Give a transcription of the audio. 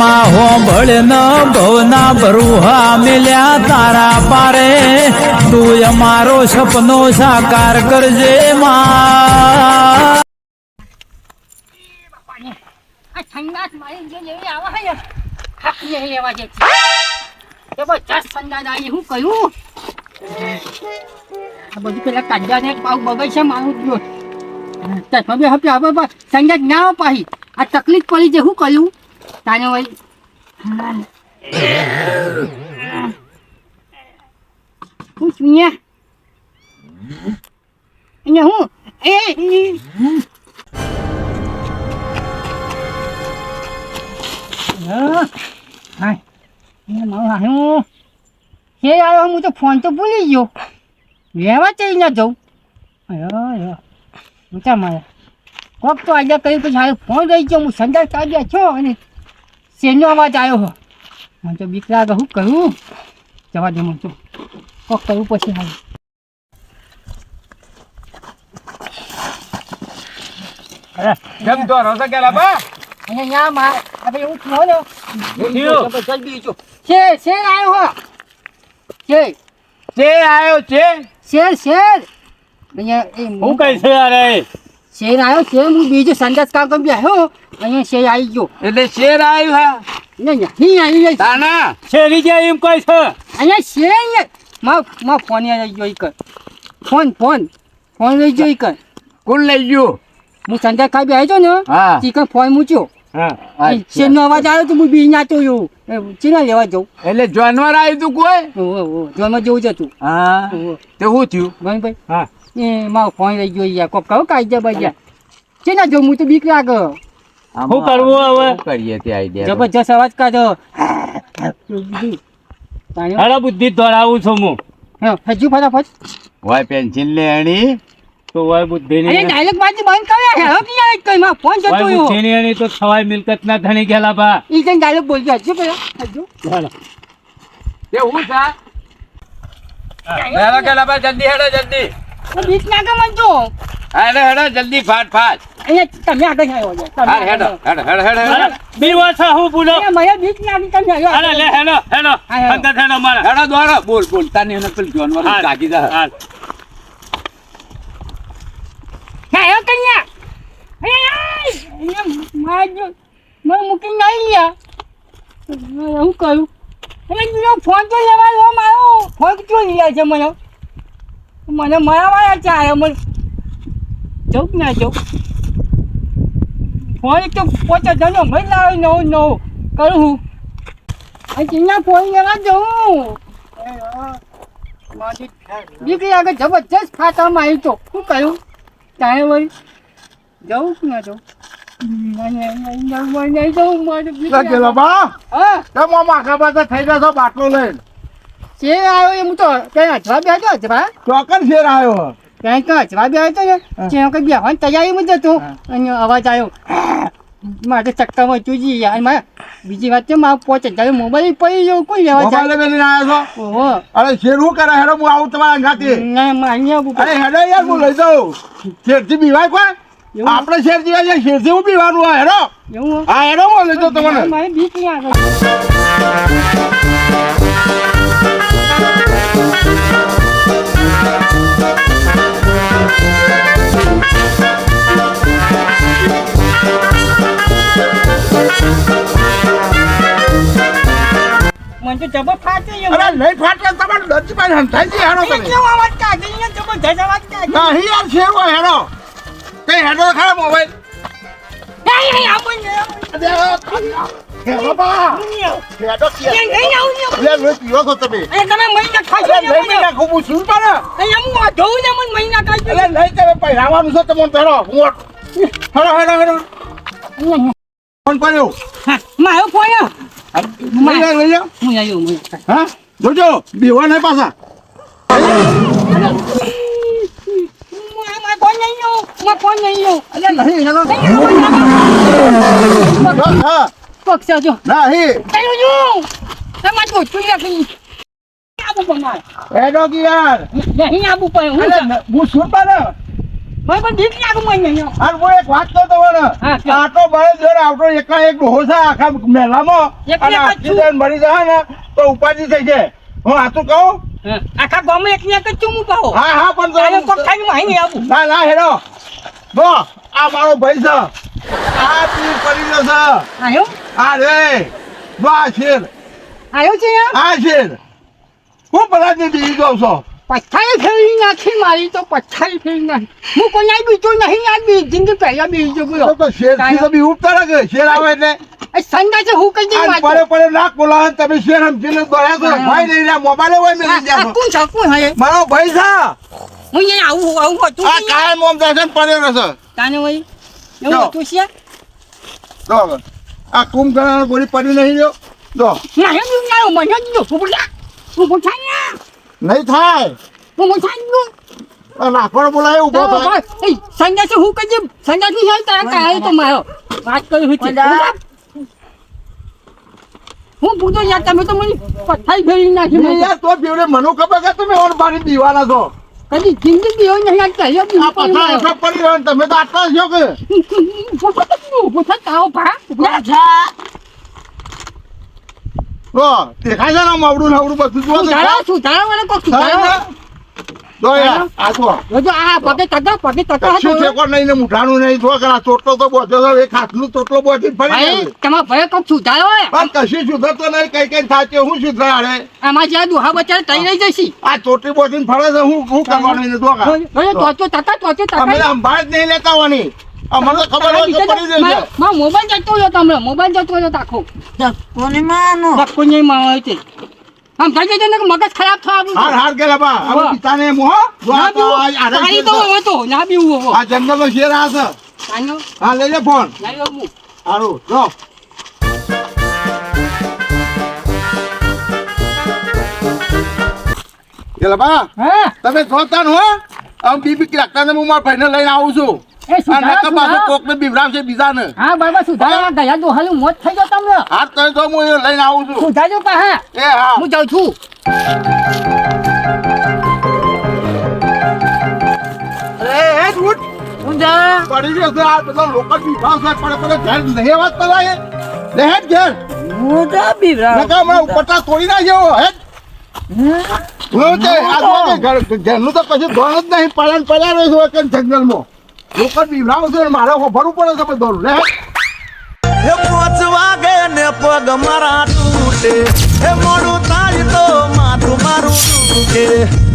માં ભવના બરુહા મિલ્યા તારા પારે. તું અમારો સપનો સાકાર કરજે માં. સંગાત જે હું કહ્યું. આ બધું પાઉ બગડ છે, મારું જો હપ્યા હવે બસ સંગાત ના પાહી આ તકલીફ પડી છે શું કહ્યું. તાને વળી હું છું અહીંયા હું. એ હે કે આવ્યો હું તો ફોન તો ભૂલી ગયો. લેવા ચઈ ના જવું હું ઊંચા મારે. કોક તો આજે કર્યું, પછી હારે ફોન રહી ગયો. હું સંદાસ કાઢ્યા છો અને શેરનો અવાજ આવ્યો હો? મને તો બીક લાગે શું કહ્યું જવા દે મને તો. કોક કહ્યું પછી હાલ. કેમ તો રોસો કેલા બા અને માર. આપણે એવું થયો ને? જલ્દી જો છે છે આવ્યો હો. છે. તે આયો છે. શેર શેર અહીંયા હું કઈ છે અરે શેર આવ્યો છે હું બીજો સંદાસ કામ બી આવ્યો અહીંયા શેર આવી ગયો. એટલે શેર આવ્યું હા? નહીં આવી જાય તાના? શેરી જાય એમ કઈ છે? અહીંયા શેરમાં માં ફોન આવી ગયો એક કર. Phone phone. ફોન લઈ ગયો એક કર. કોણ લઈ ગયો? હું સંદાસ કાકો આવ્યો ને હા. ચિકન ફોન મૂક્યો. હા શેરનો અવાજ આવ્યો તો હું બી નાચો એવું ચીના લેવા જાઉં. એટલે જાનવર આવ્યું તું કોઈ? ઓહો જેવું જ હતું. હા. તે શું થયું? ભાઈ ભાઈ. હા. એ મારો ફોન રહી ગયો યાર. કોક કહો કાઢી બાજ્યા ચેના જો હું તો બીક લાગે? શું કરવું હવે? કરીએ તે આઈડિયા જબરજસ્ત અવાજ કાઢો. હાડા બુદ્ધિ દોડાવું છું હું. હજુ ફટાફટ. હોય પેન્સિલ લે એની. તો વાય બુદ્ધિ ની ડાયલોગ બાજી બંધ કરે હે હવે ક્યાં કઈ? માં ફોન જતો વાય રહ્યો. બુદ્ધિ ની એની તો સવાય મિલકત ના ધણી ગયેલા બા. ઈ જણ ડાયલોગ બોલજો. હજુ પેલા હજુ. તે હું થા હેડો કેલા બા જલ્દી હેડો જલ્દી. બીક ના કે મન જો. હેડો હેડો જલ્દી ફાટ ફાટ. અહીંયા તમે આગળ આવ્યો છો તમે હેડો હેડો હેડો હેડો હેડો. બીવા છે હું બોલો મને બીક ના કે તમે આવ્યો અરે લે હેડો હેડો. હા, હેડો. અંદર હેડો મારા. હેડો દોડો બોલ બોલ તાની એને પેલ જોનવર કાકી દા હાલ. હા એ કન્યા. અરે અહીંયા માજો મને મૂકી નહીં લ્યા હું કહ્યું અરે બીજો ફોન તો લેવા લો મારો. ફોન ક્યાં લીધા છે મને? મને મરાવાયા ચારે મને જવું ના જવું ફોન એક તો પોચા જનો ભાઈ લાવે નવું નવું. કરું હું. અહીંયા ફોન લેવા જવું દીકરી આગળ જબરજસ્ત ખાતામાં આવી તો. શું કહ્યું તારે વળી. જવું કે ના જવું થઈ જશો બાટલો લઈને. છે આવ્યો એમ તો કઈ અજવા બે હતો અજવા ચોકન શેર આવ્યો. ક્યાંક કઈ અચવા બે હતો ને ત્યાં કઈ બેહવાની તૈયારી જ હતો. અને અવાજ આવ્યો. મારે ચક્કરમાં ચૂજી અને મારે બીજી વાત છે મારે પોચ હજાર મોબાઈલ પડી ગયો કોઈ લેવા મોબાઈલ જાય લઈને આવ્યો છો? ઓહો. અરે શેર શું કરે? હેડો હું આવું તમારા ઘાતે ના ઊભું અરે હેડો યાર હું લઈ જાઉં. શેરથી બીવાય કોઈ? એવું? આપણે શેર જીવા છે શેરથી હું પીવાનું હોય? હેડો. એવું? હા હેડો હું લઈ જાઉં તમને. મારે બીક નહીં મને તો જબર ફાટે છે અરે નહીં ફાટે તમારે દર્દી પાસે હંતાઈ જઈ હેડો તમે. કેવો અવાજ કાઢે? છે જબરજસ્ત અવાજ કાઢે. નહીં યાર હોય હેડો. કઈ હેડો ખરા મોબાઈલ. નહીં નહીં આવું નહીં હેડો બા હેડો નહીં નહીં આવું નહીં લે લે પીવો છો તમે. એ તમે મહિના ખાશો નહીં નહીં નાખું શું પડે? હું જોઉં ને મને મહિના કાઢી અરે નહીં તમે પહેરાવાનું છે તમને પહેરો. હું હેડો હેડો હેડો. ફોન કર્યો. મારો ફોન લઈ જાઓ, લઈ જાઓ. હું આવ્યો હું હા? જોજો બીવા નહીં પાછા. નહીં અરે ન- હું શું પડે? ભાઈ પણ દીક લાગુ મને અહીંયા અને હું એક વાત કહું તમને. આટલો બળે જોડે આવતો એકલા એક છે આખા મેલામાં એક અને આખી. મરી જાય ને તો ઉપાધિ થઈ જાય. હું હાથું કહું? આખા ગામમાં એક ને એક જ ચૂમું પાહો હા હા પણ તો- કોક ખાઈને માહી આવું. ના ના હેડો. આ મારો ભાઈ છે. આ પીર પડી ગયો છે. આયો? આ રે. જો આ શેર. આયો છે આ શેર. હું પલાજી બીજી જાઉં છું. પથ્થારી ફેરવી નાખી મારી તો પથ્થારી ફેરવી નાખી. હું કોઈ આ બીજો નહીં આ જિંદગી પહેલા બીજો બોલો. તો તો શેર તો બી ઉપતા લાગે શેર આવે એટલે. છે હું કઈ દઈ આ પડે પડે નાક બોલાવે તમે શેર સમજીને દોડ્યા હા. ભાઈ નહીં રહ્યા મોબાઈલ હોય ગયા છો કોણ છે કોણ હે. મારો ભાઈ છે. હું અહીંયા આવું આવું હતું આ કાયમ ઓમ દર્શન પડેલો છે. તાને જો. એવું હતું છે હવે. આ કુંભકર્ણ ગોળી પડી નહીં જો. ના એવું ના મને જ હું હું બોલ્યા નહીં થાય. હું બોલ્યા આ નાખવાનો બોલાય ઊભો થાય. છે હું કઈ થી જાય તારા કાય તો મારો વાત કરી હું છે હું પૂછો યાર તમે તો મને પથાઈ ફેરવી નાખી યાર તો બેવડે મને ખબર કે તમે ઓર મારી દીવાના છો. કદી જિંદગી હોય નહીં આ કહ્યો બી આ પથા એટલા પડી રહ્યો તમે તો આટલા છો કે? પૂછો તારો ભા. જો દેખાય છે ને માવડું નાવડું બધું જો સુધારો સુધારો વાળો કોક સુધારો. જો યાર આ જો. જો આ પગે તગા પગે તગા કશું ઠેકો નહીં ને મુઠાનું નહીં. જો કે આ ચોટલો તો બોધ્યો છે એક હાથનું ચોટલો બોધી પડી ભાઈ ગયો તમારા કોક સુધારો હોય પણ કશી સુધરતો નહીં કઈ કઈ થાચે હું સુધરાડે આમાં જ્યાં દુહા બચાર તઈ રહી જશે. આ ચોટલી બોધીને ફરે છે હું હું કરવાનું એને જો કા તો તો તકા તો તો અમે તકા સંભાળ જ નહીં લેતા અમને ખબર હોય તો પડી જશે માં મોબાઈલ જતો રહ્યો તમને મોબાઈલ જતો રહ્યો તાખો કોને માનો? નહીં મારે છે આમ થઈ જશે ને કે મગજ ખરાબ થવાનું હાર હાર ગયેલા બા વાહ. પિતાને મોહ ના બીવું તારી તો છે. તો ના બીવું આ જંગલનો શેર આ છે. હા લઈ લે ફોન. ના બીવું સારું જો ગયેલા બા તમે સોતા ને હો? આમ બીબી ને હું મારા ભાઈને લઈને આવું છું. એ સુધારો પાછો સુધારો. કોકને બીવડાવશે બીજાને. હા બાબા સુધારો ગયા દોહાલું મોત થઈ ગયો તમને. હા તો હું લઈને આવું છું. સુધારજો પાહા એ હા. હું જાઉં છું. અરે એ ઉઠ ઊંધા પડી ગયો છે આ બધા લોકો બીભાવ છે પડે પડે ઘર નહીં વાત કરાય લે હેડ ઘેર તો બીવરાવ નકા તોડી હું? તે કે ઘર ઘરનું તો પછી ધોરણ જ નહીં પડ્યા ને પડ્યા રહે છે જંગલમાં. લોકો બીવરાવ છે મારે ભરવું પડે છે બધું લે. હે પોચ વાગે ને પગ મારા તૂટે. હે મોડું થાય તો માથું મારું તૂટે.